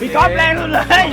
มีกอล์ฟแรงสุดเลย